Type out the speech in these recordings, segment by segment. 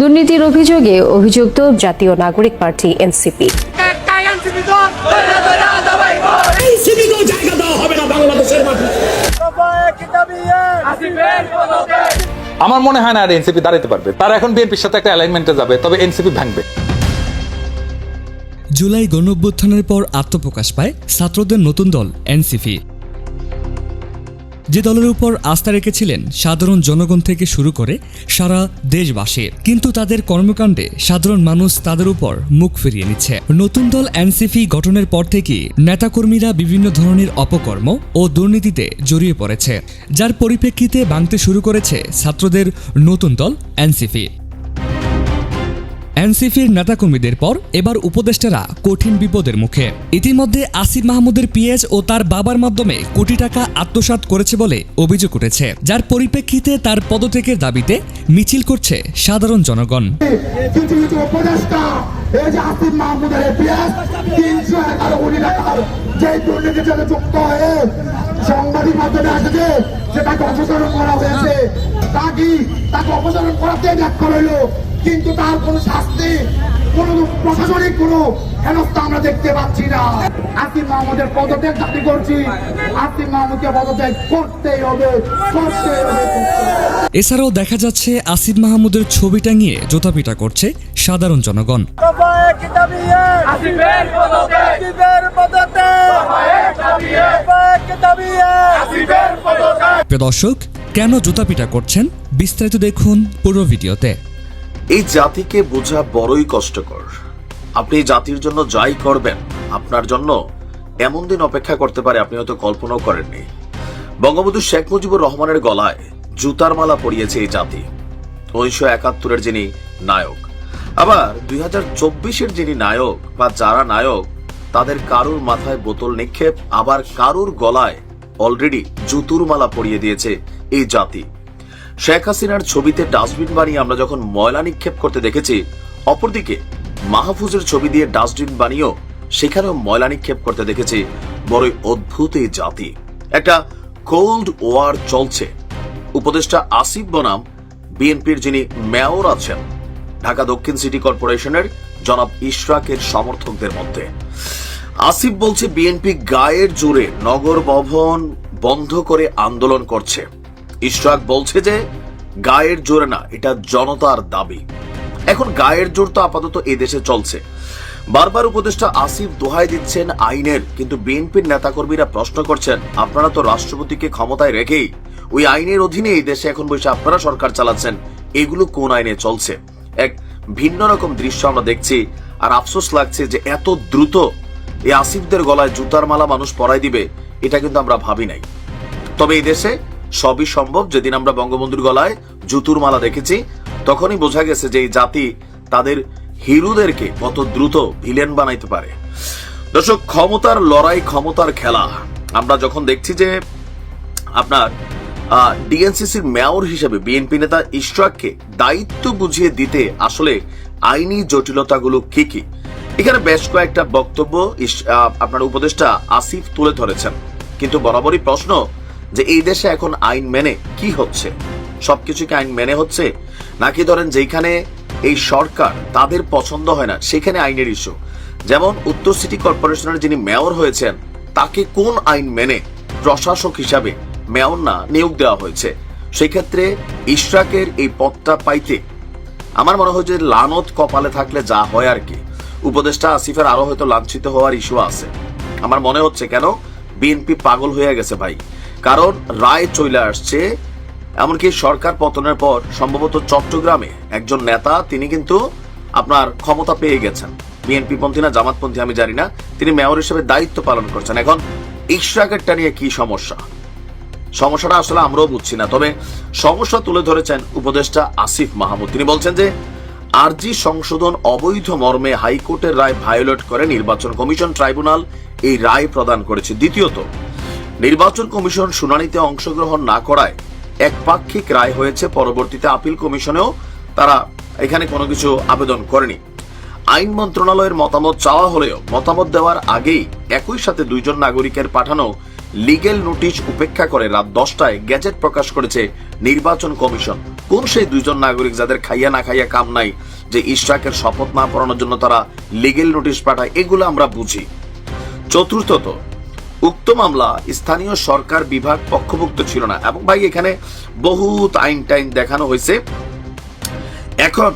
দুর্নীতির অভিযোগে অভিযুক্ত জাতীয় নাগরিক পার্টি এনসিপি। আমার মনে হয় না আর এনসিপি দাঁড়াতে পারবে। তারা এখন বিএনপির সাথে একটা অ্যালাইনমেন্টে যাবে তবে এনসিপি ভাঙবে। জুলাই গণঅভ্যুত্থানের পর আত্মপ্রকাশ পায় ছাত্রদের নতুন দল এনসিপি। যে দলের উপর আস্থা রেখেছিলেন সাধারণ জনগণ থেকে শুরু করে সারা দেশবাসী। কিন্তু তাদের কর্মকাণ্ডে সাধারণ মানুষ তাদের উপর মুখ ফিরিয়ে নিচ্ছে। নতুন দল এনসিপি গঠনের পর থেকেই নেতাকর্মীরা বিভিন্ন ধরনের অপকর্ম ও দুর্নীতিতে জড়িয়ে পড়েছে। যার পরিপ্রেক্ষিতে ভাঙতে শুরু করেছে ছাত্রদের নতুন দল এনসিপি। এনসিপির নেতাকর্মীদের পর এবার উপদেষ্টারা কঠিন বিপদের মুখে। ইতিমধ্যে আসিফ মাহমুদের পিএস ও তার বাবার মাধ্যমে কোটি টাকা আত্মসাৎ করেছে বলে অভিযোগ উঠেছে, যার পরিপ্রেক্ষিতে তার পদত্যাগের দাবিতে মিছিল করছে সাধারণ জনগণ। কিছু কিছু উপদেষ্টা যে আসিফ সাংবাদিক মাধ্যমে আসেছে সেটাকে অপসারণ করা হয়েছে। তা কি তাকে অপসারণ করাতে ব্যাখ্যা রইল? কিন্তু তার কোনো শাস্তি কোন প্রশাসনিক কোনো হেনস্থা আমরা দেখতে পাচ্ছি না। আসিফ মাহমুদের পদত্যাগ দাবি করছি। আসিফ মাহমুদকে পদত্যাগ করতেই হবে করতেই হবে। এছাড়াও দেখা যাচ্ছে আসিফ মাহমুদের ছবি টাঙিয়ে জোতাপিটা করছে সাধারণ জনগণ। আসিফের পদতে আসিফের পদতে আসিফের পদতে প্রিয় দর্শক কেন জুতাপিটা করছেন বিস্তারিত দেখুন পুরো ভিডিওতে। এই জাতিকে বোঝা বড়ই কষ্টকর। আপনি জাতির জন্য যাই করবেন, আপনার জন্য এমন দিন অপেক্ষা করতে পারে আপনি হয়তো কল্পনাও করেননি। বঙ্গবন্ধু শেখ মুজিবুর রহমানের গলায় জুতার মালা পরিয়েছে এই জাতি, উনিশশো একাত্তরের যিনি নায়ক। আবার দুই হাজার চব্বিশের যিনি নায়ক বা যারা নায়ক, তাদের কারুর মাথায় বোতল নিক্ষেপ, আবার কারুর গলায় অলরেডি জুতুর মালা পরিয়ে দিয়েছে এই জাতি। শেখ হাসিনার ছবিতে ডাস্টবিন বানিয়ে আমরা যখন ময়লা নিক্ষেপ করতে দেখেছি, অপরদিকে মাহফুজের ছবি দিয়ে ডাস্টবিন বানিয়েও সেখানেও ময়লা নিক্ষেপ করতে দেখেছি। বড়ই অদ্ভুত এই জাতি। একটা কোল্ড ওয়ার চলছে। উপদেষ্টা আসিফ বনাম, বিএনপির যিনি মেয়র আছেন, ঢাকা দক্ষিণ সিটি কর্পোরেশনের জনাব ইশরাকের সমর্থকদের মধ্যে। আসিফ বলছে, বিএনপি গায়ের জোরে নগর ভবন বন্ধ করে আন্দোলন করছে। ইশরাক বলছে যে, গায়ের জোরে না, এটা জনতার দাবি। এখন গায়ের জোর তো আপাতত এই দেশে চলছে। বারবার উপদেষ্টা আসিফ দোহাই দিচ্ছেন আইনের, কিন্তু বিএনপির নেতাকর্মীরা প্রশ্ন করছেন, আপনারা তো রাষ্ট্রপতিকে ক্ষমতায় রেখেই ওই আইনের অধীনে এই দেশে এখন বসে আপনারা সরকার চালাচ্ছেন, এগুলো কোন আইনে চলছে? এক ভিন্ন রকম দৃশ্য আমরা দেখছি, আর আফসোস লাগছে যে এত দ্রুত এই আসিফদের গলায় জুতার মালা মানুষ পরাই দিবে, এটা কিন্তু আমরা ভাবি নাই। তবে এই দেশে সবই সম্ভব। যেদিন আমরা বঙ্গবন্ধুর গলায় জুতুর মালা দেখেছি, তখনই বোঝা গেছে যে এই জাতি তাদের হিরুদেরকে কত দ্রুত ভিলেন বানাইতে পারে। দর্শক, ক্ষমতার লড়াই ক্ষমতার খেলা। আমরা যখন দেখছি যে আপনার ডিএনসিসির মেয়র হিসেবে বিএনপি নেতা ইশরাককে দায়িত্ব বুঝিয়ে দিতে আসলে আইনি জটিলতাগুলো কি কি? এখানে বেশ কয়েকটা বক্তব্য আপনার উপদেষ্টা আসিফ তুলে ধরেছেন। কিন্তু বরাবরই প্রশ্ন যে এই দেশে এখন আইন মেনে কি হচ্ছে? সবকিছু কি আইন মেনে হচ্ছে? নাকি ধরেন যেখানে এই সরকার তাদের পছন্দ হয় না, সেখানে আইনের ইস্যু যেমন উত্তর সিটি কর্পোরেশনের যিনি মেয়র হয়েছেন, তাকে কোন আইন মেনে প্রশাসক হিসাবে মেয়র না নিয়োগ দেওয়া হয়েছে? সেক্ষেত্রে ইশরাকের এই পদটা পাইতে আমার মনে হয় যে লানত কপালে থাকলে যা হয় আর কি। উপদেষ্টা আসিফের আরও হয়তো লাঞ্ছিত হওয়ার ইস্যু আছে। আমার মনে হচ্ছে কেন? বিএনপি পাগল হয়ে গেছে ভাই। কারণ রায় চলে আসছে। এমনকি সরকার পতনের পর সম্ভবত চট্টগ্রামে একজন নেতা, তিনি কিন্তু আপনার ক্ষমতা পেয়ে গেছেন। বিএনপি পন্থী না জামাতপন্থী আমি জানি না, তিনি মেয়র হিসেবে দায়িত্ব পালন করছেন। এখন ইশরাকেরটা নিয়ে কি সমস্যা? সমস্যাটা আসলে আমরাও বুঝছি না, তবে সমস্যা তুলে ধরেছেন উপদেষ্টা আসিফ মাহমুদ। তিনি বলছেন যে, আরজি সংশোধন অবৈধ মর্মে হাইকোর্টের রায় ভায়োলেট করে নির্বাচন কমিশন ট্রাইব্যুনাল এই রায় প্রদান করেছে। দ্বিতীয়ত নির্বাচন কমিশন শুনানিতে অংশগ্রহণ না করায় একপাক্ষিক রায় হয়েছে। পরবর্তীতে আপিল কমিশনেও তারা এখানে কোনো কিছু আবেদন করেনি। আইন মন্ত্রণালয়ের মতামত চাওয়া হলেও মতামত দেওয়ার আগেই একই সাথে দুইজন নাগরিকের পাঠানো লিগেল নোটিশ উপেক্ষা করে রাত দশটায় গ্যাজেট প্রকাশ করেছে নির্বাচন কমিশন। কোন সেই দুইজন নাগরিক যাদের খাইয়া না খাইয়া কাম নাই যে ইশরাকের শপথ না পড়ানোর জন্য তারা লিগেল নোটিশ পাঠায়, এগুলো আমরা বুঝি। চতুর্থত উক্ত মামলা স্থানীয় সরকার বিভাগ পক্ষভুক্ত ছিল না। এবং ভাই, এখানে বহুত আইন টাইন দেখানো হয়েছে। এখন,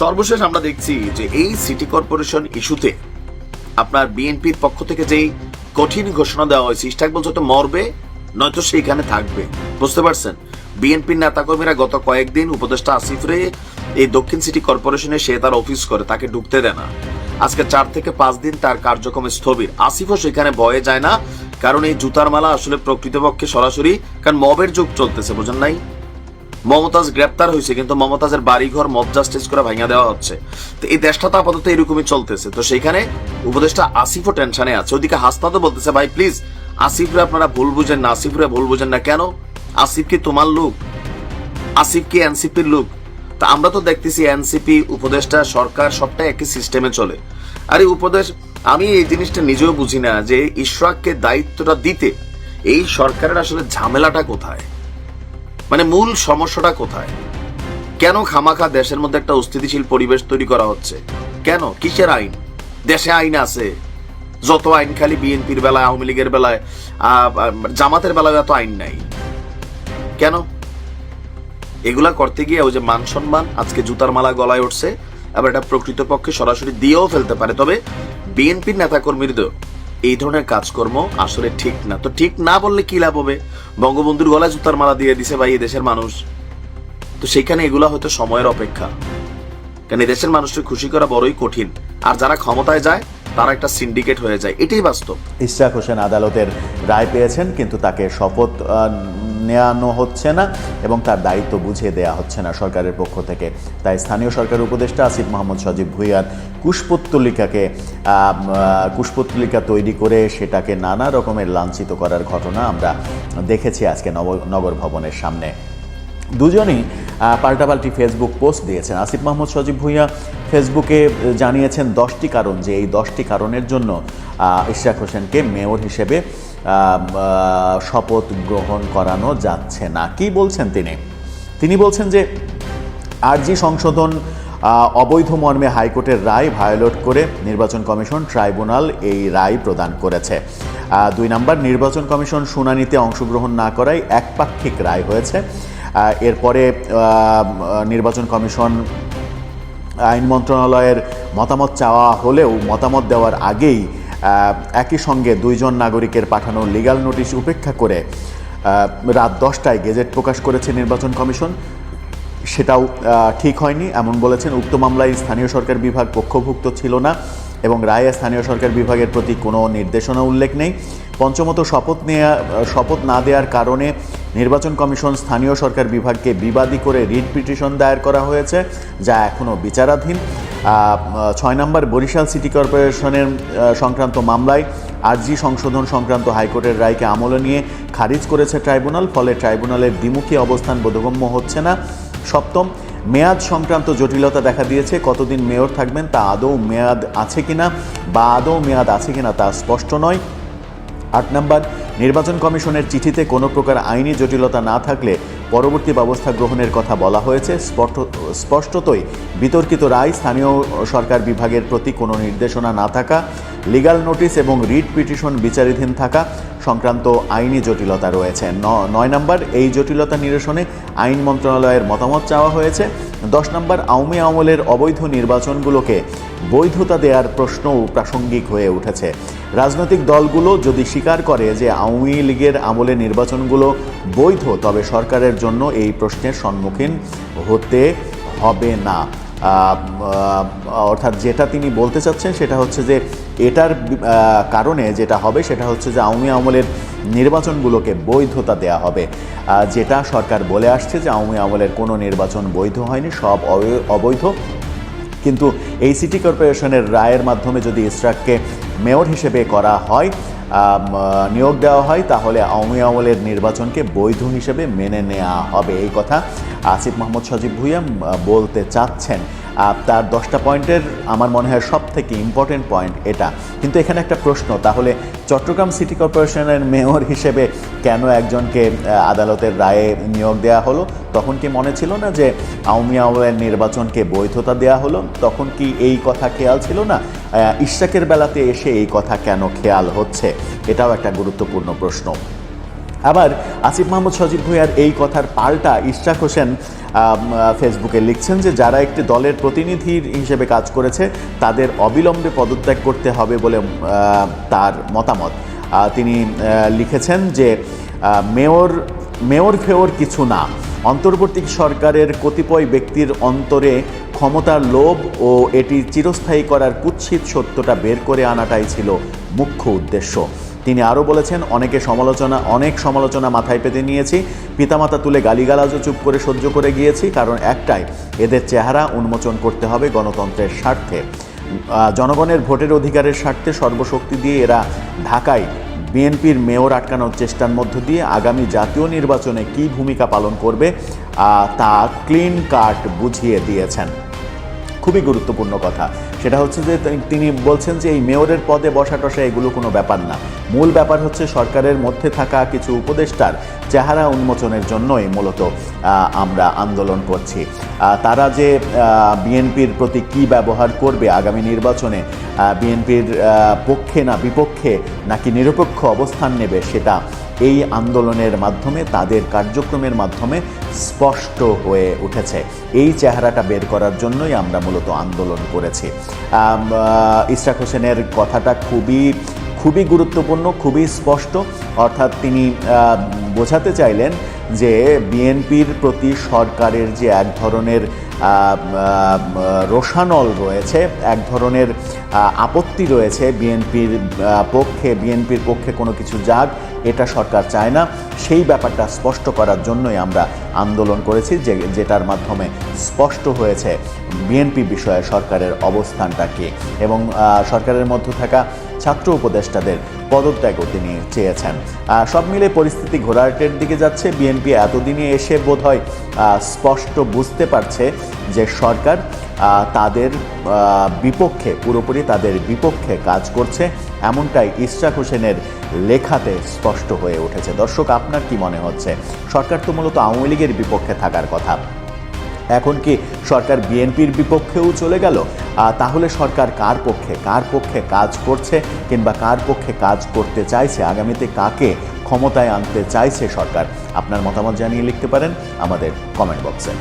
সর্বশেষ আমরা দেখছি যে এই সিটি কর্পোরেশন ইস্যুতে আপনার বিএনপির পক্ষ থেকে যেই কঠিন ঘোষণা দেওয়া হয়েছে ইস্টাক বলছে তো মরবে, নয়তো সেইখানে থাকবে। বুঝতে পারছেন? বিএনপির নেতাকর্মীরা গত কয়েকদিন উপদেষ্টা আসিফ রে এই দক্ষিণ সিটি কর্পোরেশনে সে তার অফিস করে, তাকে ঢুকতে দেয় না। আজকে চার থেকে পাঁচ দিন তার কার্যক্রম স্থবির। আসিফও সেখানে ভয়ে যায় না, কারণ এই জুতার মালা আসলে প্রকৃতপক্ষে সরাসরি, কারণ মবের যুগ চলতেছে, বোঝেন নাই? মমতাজ গ্রেপ্তার হয়েছে, কিন্তু মমতাজের বাড়িঘর মব জাস্টিস করে ভাঙা দেওয়া হচ্ছে। তো এই দেশটা তো আপাতত এরকমই চলতেছে। তো সেইখানে উপদেষ্টা আসিফও টেনশনে আছে। ওদিকে তো বলতেছে, ভাই প্লিজ আসিফরে আপনারা ভুল বুঝেন না, আসিফরে ভুল বুঝেন না কেন? আসিফ কি তোমার লোক? আসিফ কি এনসিপির লোক? তা আমরা তো দেখতেছি এনসিপি, উপদেষ্টা, সরকার সবটাই একই সিস্টেমে চলে। আরে উপদেশ, আমি এই জিনিসটা নিজেও বুঝি না যে ইশরাককে দায়িত্বটা দিতে এই সরকারের আসলে ঝামেলাটা কোথায়? মানে মূল সমস্যাটা কোথায়? কেন খামাখা দেশের মধ্যে একটা অস্থিতিশীল পরিবেশ তৈরি করা হচ্ছে? কেন? কিসের আইন? দেশে আইন আছে। যত আইন খালি বিএনপির বেলায়, আওয়ামী লীগের বেলায় জামাতের বেলায় এত আইন নাই। কেন? এগুলা করতে গিয়ে ওই যে মান সম্মান, আজকে জুতার মালা গলায় উঠছে, আবার এটা প্রকৃতপক্ষে সরাসরি দিয়েও ফেলতে পারে। তবে বিএনপির নেতাকর্মীদের এই ধরনের কাজকর্ম আসলে ঠিক না। তো ঠিক না বললে কি লাভ হবে? বঙ্গবন্ধুর গলায় জুতার মালা দিয়ে দিছে ভাই দেশের মানুষ। তো সেখানে এগুলা হয়তো সময়ের অপেক্ষা। এই দেশের মানুষকে খুশি করা বড়ই কঠিন। আর যারা ক্ষমতায় যায়, তারা একটা সিন্ডিকেট হয়ে যায়। এটাই বাস্তব। ইশরাক হোসেন আদালতের রায় পেয়েছেন, কিন্তু তাকে শপথ নেওয়ানো হচ্ছে না এবং তার দায়িত্ব বুঝিয়ে দেওয়া হচ্ছে না সরকারের পক্ষ থেকে। তাই স্থানীয় সরকার উপদেষ্টা আসিফ মোহাম্মদ সজীব ভুইয়ার কুশপুত্তলিকাকে কুশপুত্তলিকা তৈরি করে সেটাকে নানা রকমের লাঞ্ছিত করার ঘটনা আমরা দেখেছি আজকে নগর ভবনের সামনে। দুজনই পাল্টাপাল্টি ফেসবুক পোস্ট দিয়েছেন। আসিফ মাহমুদ সজীব ভুঁইয়া ফেসবুকে জানিয়েছেন, দশটি কারণ যে এই দশটি কারণের জন্য ইশরাক হোসেনকে মেয়র হিসেবে শপথ গ্রহণ করানো যাচ্ছে না। কি বলছেন তিনি? তিনি বলছেন যে আরজি সংশোধন অবৈধ মর্মে হাইকোর্টের রায় ভায়োলেট করে নির্বাচন কমিশন ট্রাইব্যুনাল এই রায় প্রদান করেছে। দুই নম্বর, নির্বাচন কমিশন শুনানিতে অংশগ্রহণ না করায় একপাক্ষিক রায় হয়েছে। এরপরে নির্বাচন কমিশন আইন মন্ত্রণালয়ের মতামত চাওয়া হলেও মতামত দেওয়ার আগেই একই সঙ্গে দুইজন নাগরিকের পাঠানো লিগ্যাল নোটিশ উপেক্ষা করে রাত দশটায় গেজেট প্রকাশ করেছে নির্বাচন কমিশন। সেটাও ঠিক হয়নি, এমন বলেছেন, উক্ত মামলায় স্থানীয় সরকার বিভাগ পক্ষভুক্ত ছিল না এবং রায়ে স্থানীয় সরকার বিভাগের প্রতি কোনো নির্দেশনা উল্লেখ নেই। পঞ্চমত, শপথ নেয়া, শপথ না দেওয়ার কারণে নির্বাচন কমিশন স্থানীয় সরকার বিভাগকে বিবাদী করে রিট পিটিশন দায়ের করা হয়েছে, যা এখনও বিচারাধীন। ছয় নম্বর বরিশাল সিটি কর্পোরেশনের সংক্রান্ত মামলায় আরজি সংশোধন সংক্রান্ত হাইকোর্টের রায়কে আমলে নিয়ে খারিজ করেছে ট্রাইব্যুনাল, ফলে ট্রাইব্যুনালের দ্বিমুখী অবস্থান বোধগম্য হচ্ছে না। সপ্তম, মেয়াদ সংক্রান্ত জটিলতা দেখা দিয়েছে। কতদিন মেয়র থাকবেন তা আদৌ মেয়াদ আছে কিনা বা আদৌ মেয়াদ আছে কিনা তা স্পষ্ট নয়। আট নম্বর, নির্বাচন কমিশনের চিঠিতে কোনো প্রকার আইনি জটিলতা না থাকলে পরবর্তী ব্যবস্থা গ্রহণের কথা বলা হয়েছে। স্পষ্টতই বিতর্কিত রায় স্থানীয় সরকার বিভাগের প্রতি কোনো নির্দেশনা না থাকা লিগ্যাল নোটিশ এবং রিট পিটিশন বিচারাধীন থাকা সংক্রান্ত আইনি জটিলতা রয়েছে। নয় নম্বর, এই জটিলতা নিরসনে আইন মন্ত্রণালয়ের মতামত চাওয়া হয়েছে। দশ নম্বর, আওয়ামী আমলের অবৈধ নির্বাচনগুলোকে বৈধতা দেওয়ার প্রশ্নও প্রাসঙ্গিক হয়ে উঠেছে। রাজনৈতিক দলগুলো যদি স্বীকার করে যে আওয়ামী লীগের আমলে নির্বাচনগুলো বৈধ, তবে সরকারের জন্য এই প্রশ্নের সম্মুখীন হতে হবে না। অর্থাৎ যেটা তিনি বলতে চাচ্ছেন সেটা হচ্ছে যে এটার কারণে যেটা হবে সেটা হচ্ছে যে আওয়ামী আমলের নির্বাচনগুলোকে বৈধতা দেয়া হবে। যেটা সরকার বলে আসছে যে আওয়ামী আমলের কোনো নির্বাচন বৈধ হয়নি, সব অবৈ- অবৈধ। কিন্তু এই সিটি কর্পোরেশনের রায়ের মাধ্যমে যদি ইসরাককে মেয়র হিসেবে করা হয় নিয়োগ দেওয়া হয়, তাহলে আওয়ামী আমলের নির্বাচনকে বৈধ হিসেবে মেনে নেওয়া হবে। এই কথা আসিফ মোহাম্মদ সজীব ভুইয়া বলতে চাচ্ছেন তার দশটা পয়েন্টের আমার মনে হয় সব থেকে ইম্পর্টেন্ট পয়েন্ট এটা। কিন্তু এখানে একটা প্রশ্ন তাহলে চট্টগ্রাম সিটি কর্পোরেশনের মেয়র হিসেবে কেন একজনকে আদালতের রায়ে নিয়োগ দেওয়া হলো? তখন কি মনে ছিল না যে আওয়ামী আওয়ামের নির্বাচনকে বৈধতা দেওয়া হলো? তখন কি এই কথা খেয়াল ছিল না? আহ, ইশরাকের বেলাতে এসে এই কথা কেন খেয়াল হচ্ছে? এটাও একটা গুরুত্বপূর্ণ প্রশ্ন। আবার আসিফ মাহমুদ সজীব ভুঁইয়ার এই কথার পাল্টা ইশরাক হোসেন ফেসবুকে লিখছেন যে যারা একটি দলের প্রতিনিধির হিসেবে কাজ করেছে, তাদের অবিলম্বে পদত্যাগ করতে হবে বলে তার মতামত। তিনি লিখেছেন যে মেয়র মেয়র ফেয়র কিছু না। অন্তর্বর্তী সরকারের কতিপয় ব্যক্তির অন্তরে ক্ষমতার লোভ ও এটি চিরস্থায়ী করার কুৎসিত সত্যটা বের করে আনাটাই ছিল মুখ্য উদ্দেশ্য। তিনি আরও বলেছেন, অনেকে সমালোচনা, অনেক সমালোচনা মাথায় পেতে নিয়েছি। পিতামাতা তুলে গালিগালাজও চুপ করে সহ্য করে গিয়েছি, কারণ একটাই, এদের চেহারা উন্মোচন করতে হবে গণতন্ত্রের স্বার্থে। জনগণের ভোটের অধিকারের স্বার্থে সর্বশক্তি দিয়ে এরা ঢাকায় বিএনপির মেয়র আটকানোর চেষ্টার মধ্য দিয়ে আগামী জাতীয় নির্বাচনে কী ভূমিকা পালন করবে তা ক্লিন কাট বুঝিয়ে দিয়েছেন। খুবই গুরুত্বপূর্ণ কথা। সেটা হচ্ছে যে তিনি বলছেন যে এই মেয়রের পদে বসা টসা এগুলো কোনো ব্যাপার না। মূল ব্যাপার হচ্ছে সরকারের মধ্যে থাকা কিছু উপদেষ্টার চেহারা উন্মোচনের জন্যই মূলত আমরা আন্দোলন করছি। তারা যে বিএনপির প্রতি কি ব্যবহার করবে আগামী নির্বাচনে বিএনপির পক্ষে না বিপক্ষে নাকি নিরপেক্ষ অবস্থান নেবে সেটা এই আন্দোলনের মাধ্যমে, তাদের কার্যক্রমের মাধ্যমে স্পষ্ট হয়ে উঠেছে। এই চেহারাটা বের করার জন্যই আমরা মূলত আন্দোলন করেছি। ইশরাক হোসেনের কথাটা খুবই খুবই গুরুত্বপূর্ণ, খুবই স্পষ্ট। অর্থাৎ তিনি বোঝাতে চাইলেন যে বিএনপির প্রতি সরকারের যে এক ধরনের রোষানল রয়েছে, এক ধরনের আপত্তি রয়েছে বিএনপির পক্ষে বিএনপির পক্ষে কোনো কিছু যাক এটা সরকার চায় না। সেই ব্যাপারটা স্পষ্ট করার জন্যই আমরা আন্দোলন করেছি, যে, যেটার মাধ্যমে স্পষ্ট হয়েছে বিএনপি বিষয়ে সরকারের অবস্থানটা কী এবং সরকারের মধ্যে থাকা ছাত্র উপদেষ্টাদের পদত্যাগও তিনি চেয়েছেন। সব মিলে পরিস্থিতি ঘোরাটের দিকে যাচ্ছে। বিএনপি এতদিনে এসে বোধহয় স্পষ্ট বুঝতে পারছে যে সরকার তাদের বিপক্ষে, পুরোপুরি তাদের বিপক্ষে কাজ করছে। এমনটাই ইশরাক হোসেনের লেখাতে স্পষ্ট হয়ে উঠেছে। দর্শক, আপনার কি মনে হচ্ছে? সরকার তো মূলত আওয়ামী লীগের বিপক্ষে থাকার কথা। এখন কি সরকার বিএনপির বিপক্ষেও চলে গেল? তাহলে সরকার কার পক্ষে কার পক্ষে কাজ করছে কিংবা কার পক্ষে কাজ করতে চাইছে? আগামীতে কাকে ক্ষমতায় আনতে চাইছে সরকার? আপনার মতামত জানিয়ে লিখতে পারেন আমাদের কমেন্ট বক্সে